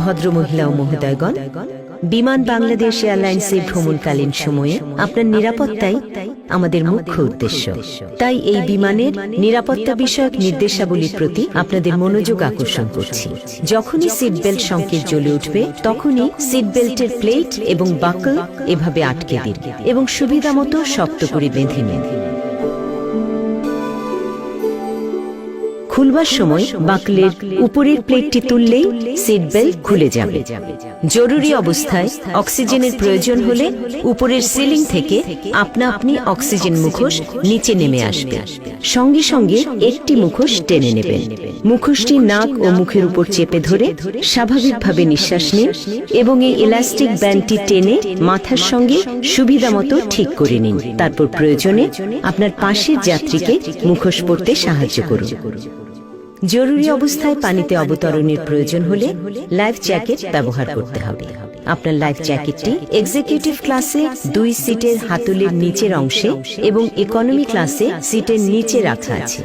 ভদ্রমহিলা ও মহোদয়গণ, বিমান বাংলাদেশ এয়ারলাইন্সের ভ্রমণকালীন সময়ে আপনার নিরাপত্তাই আমাদের মুখ্য উদ্দেশ্য। তাই এই বিমানের নিরাপত্তা বিষয়ক নির্দেশাবলীর প্রতি আপনাদের মনোযোগ আকর্ষণ করছি। যখনই সিট বেল্ট সংকেত জ্বলে উঠবে, তখনই সিট বেল্টের প্লেট এবং বাকল এভাবে আটকে দিন এবং সুবিধা মতো শক্ত করে বেঁধে নিন। খুলবার সময় বাকলের উপরের প্লেটটি তুললেই সিট বেল্ট খুলে যাবে। জরুরি অবস্থায় অক্সিজেনের প্রয়োজন হলে উপরের সিলিং থেকে আপনা আপনি অক্সিজেন মুখোশ নিচে নেমে আসবে। সঙ্গে সঙ্গে একটি মুখোশ টেনে নেবেন। মুখোশটি নাক ও মুখের উপর চেপে ধরে স্বাভাবিকভাবে নিঃশ্বাস নিন এবং এই ইলাস্টিক ব্যান্ডটি টেনে মাথার সঙ্গে সুবিধা মতো ঠিক করে নিন। তারপর প্রয়োজনে আপনার পাশের যাত্রীকে মুখোশ পড়তে সাহায্য করুন জরুরি অবস্থায় পানিতে অবতরণের প্রয়োজন হলে লাইফ জ্যাকেট ব্যবহার করতে হবে। আপনার লাইফ জ্যাকেটটি এক্সিকিউটিভ ক্লাসে দুই সিটের হাতুলির নিচের অংশে এবং ইকোনমি ক্লাসে সিটের নিচে রাখা আছে।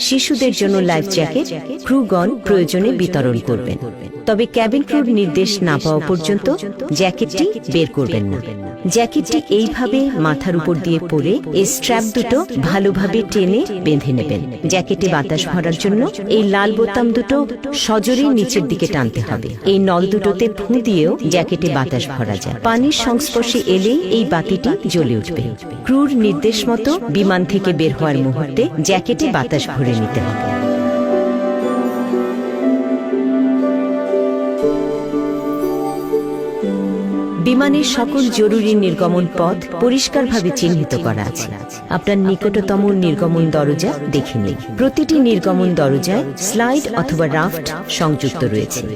শিশুদের জন্য লাইফ জ্যাকেট ক্রুগন প্রয়োজনে বিতরণ করবেন। তবে ক্যাবিন ক্রুর নির্দেশ না পাওয়া পর্যন্ত জ্যাকেটটি বের করবেন না। জ্যাকেটটি এইভাবে মাথার উপর দিয়ে পরে এই স্ট্র্যাপ দুটো ভালোভাবে টেনে বেঁধে নেবেন। জ্যাকেটে বাতাস ভরার জন্য এই লাল বোতাম দুটো সজোরে নিচের দিকে টানতে হবে। এই নল দুটোতে ফু দিয়েও জ্যাকেটে বাতাস ভরা যায়। পানির সংস্পর্শে এলেই এই বাতিটি জ্বলে উঠবে। ক্রুর নির্দেশ মতো বিমান থেকে বের হওয়ার মুহূর্তে জ্যাকেটে বাতাস ভরে নিতে হবে। বিমানের সকল জরুরি নির্গমন পথ পরিষ্কারভাবে চিহ্নিত করা আছে। আপনার নিকটতম নির্গমন দরজা দেখে নিন। প্রতিটি নির্গমন দরজায় স্লাইড অথবা রাফট সংযুক্ত রয়েছে।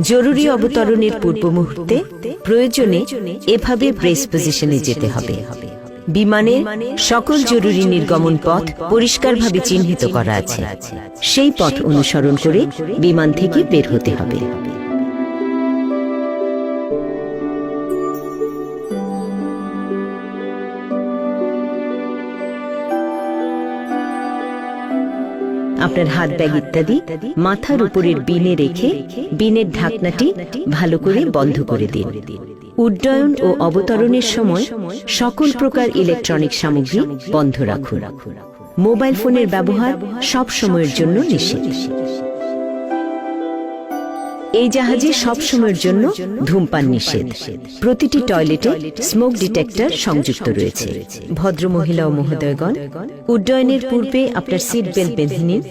জরুরি অবতরণের পূর্ব মুহূর্তে প্রয়োজনে এভাবে ব্রেস পজিশনে যেতে হবে। বিমানের সকল জরুরি নির্গমন পথ পরিষ্কারভাবে চিহ্নিত করা আছে। সেই পথ অনুসরণ করে বিমান থেকে বের হতে হবে। আপনার হাত ব্যাগ ইত্যাদি মাথার উপরের বিনে রেখে বিনের ঢাকনাটি ভালো করে বন্ধ করে দিন। উড্ডয়ন ও অবতরণের সময় সকল প্রকার ইলেকট্রনিক সামগ্রী বন্ধ রাখুন। মোবাইল ফোনের ব্যবহার সব সময়ের জন্য নিষেধ। এই জাহাজে সব সময়ের জন্য ধূমপান নিষেধ। প্রতিটি টয়লেটে স্মোক ডিটেক্টর সংযুক্ত রয়েছে। ভদ্র মহিলা ও মহোদয়গণ উড্ডয়নের পূর্বে আপনার সিট বেল্ট বেঁধে নিন।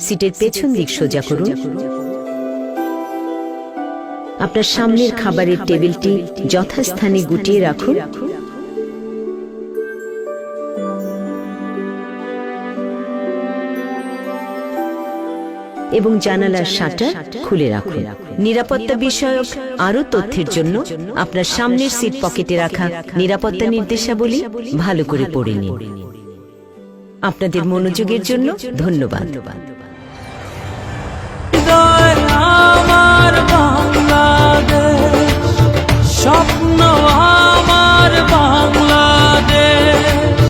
সিটের পেছন দিক সোজা করুন। আপনার সামনের খাবারের টেবিলটি যথাস্থানে গুটিয়ে রাখুন। এবং জানালার শাটার খুলে রাখুন। নিরাপত্তা বিষয়ক আরও তথ্যের জন্য আপনার সামনের সিট পকেটে রাখা নিরাপত্তা নির্দেশাবলী ভালো করে পড়ে নিন। আপনাদের মনোযোগের জন্য ধন্যবাদ।